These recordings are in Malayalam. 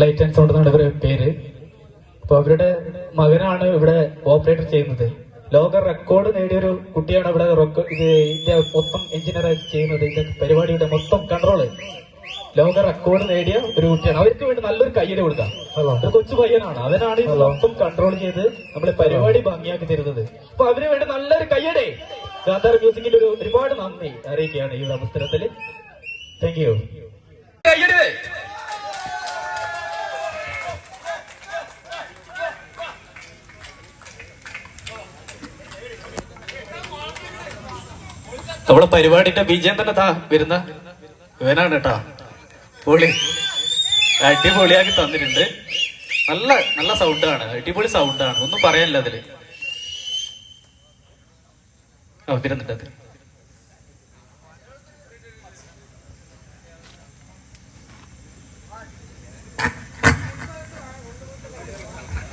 ലൈറ്റ് ആൻഡ് സൗണ്ട് എന്നാണ് ഇവരുടെ പേര്. അപ്പൊ അവരുടെ മകനാണ് ഇവിടെ ഓപ്പറേറ്റർ ചെയ്യുന്നത്. ലോക റെക്കോർഡ് നേടിയൊരു കുട്ടിയാണ് ഇവിടെ ഇന്ത്യ ഇത് ഇതിന്റെ മൊത്തം എഞ്ചിനീയർ ചെയ്യുന്നത്. ഇതിന്റെ പരിപാടിയുടെ മൊത്തം കൺട്രോൾ ലോക റെക്കോർഡ് നേടിയ ഒരു കുട്ടിയാണ്. അവർക്ക് വേണ്ടി നല്ലൊരു കയ്യടി കൊടുക്കാം. ഒരു കൊച്ചു പയ്യനാണ്. അവനാണ് ഇത് മൊത്തം കൺട്രോൾ ചെയ്ത് നമ്മുടെ പരിപാടി ഭംഗിയാക്കി തരുന്നത്. അപ്പൊ അവന് വേണ്ടി നല്ലൊരു കയ്യടി. ഗാന്ധാർ മ്യൂസിക്കിൽ ഒരു ഒരുപാട് നന്ദി അറിയിക്കുകയാണ് ഈ അവസരത്തിൽ. അവസരത്തിൽ താങ്ക് യു നമ്മളെ പരിപാടിന്റെ ബീജം തന്നെ താ വരുന്ന. ഇവനാണ് കേട്ടാ. പൊളി. അടിപൊളിയാക്കി തന്നിട്ടുണ്ട്. നല്ല നല്ല സൗണ്ടാണ്. അടിപൊളി സൗണ്ടാണ്. ഒന്നും പറയാനില്ല അതിൽ. ആ വരുന്നുണ്ട് അത്.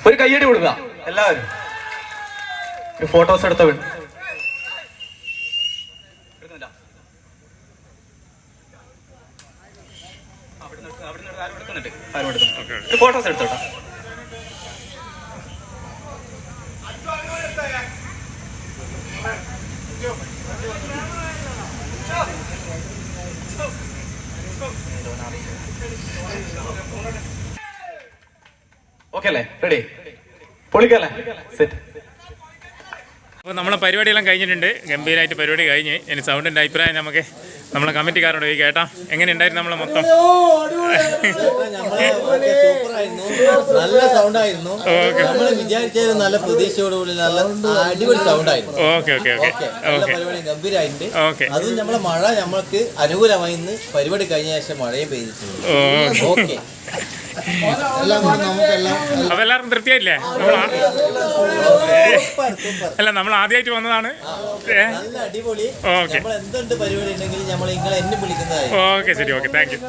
ഒരു കയ്യടി കൊടുക്കുക എല്ലാവരും. ഫോട്ടോസ് എടുത്ത ഫോട്ടോസ് എടുത്തോട്ടോ. ഓക്കെ അല്ലേ? റെഡി പൊളിക്കല്ലേ സെറ്റ് അപ്പോൾ നമ്മളെ പരിപാടിയെല്ലാം കഴിഞ്ഞിട്ടുണ്ട്. ഗംഭീരമായിട്ട് പരിപാടി കഴിഞ്ഞ്. ഇനി സൗണ്ടിന്റെ അഭിപ്രായം നമുക്ക് നമ്മളെ കമ്മിറ്റിക്കാരോട് പോയി കേട്ടോ. എങ്ങനെ ഉണ്ടായിരുന്നു നമ്മളെ മൊത്തം? നമ്മളെ നല്ല സൗണ്ടായിരുന്നു ഓക്കെ. നമ്മൾ വിചാരിച്ചത് നല്ല പ്രതീക്ഷയോടുകൂടി നല്ല അടിപൊളി സൗണ്ടായിരുന്നു ഓക്കെ ഓക്കെ ഓക്കെ. ഓക്കെ. പരിപാടി ഗംഭീരമായിട്ടുണ്ട് ഓക്കെ. അതും നമ്മളെ മഴ നമ്മൾക്ക് അനുകൂലമായി ഇന്ന് പരിപാടി കഴിഞ്ഞ ശേഷം മഴയും പെയ്തിട്ടുണ്ട്. ഓക്കെ. അപ്പോൾ എല്ലാവർക്കും തൃപ്തിയായില്ലേ സൂപ്പർ അല്ല നമ്മൾ ആദ്യമായിട്ട് വന്നതാണ്. ഓക്കെ. ശരി ഓക്കെ. Thank you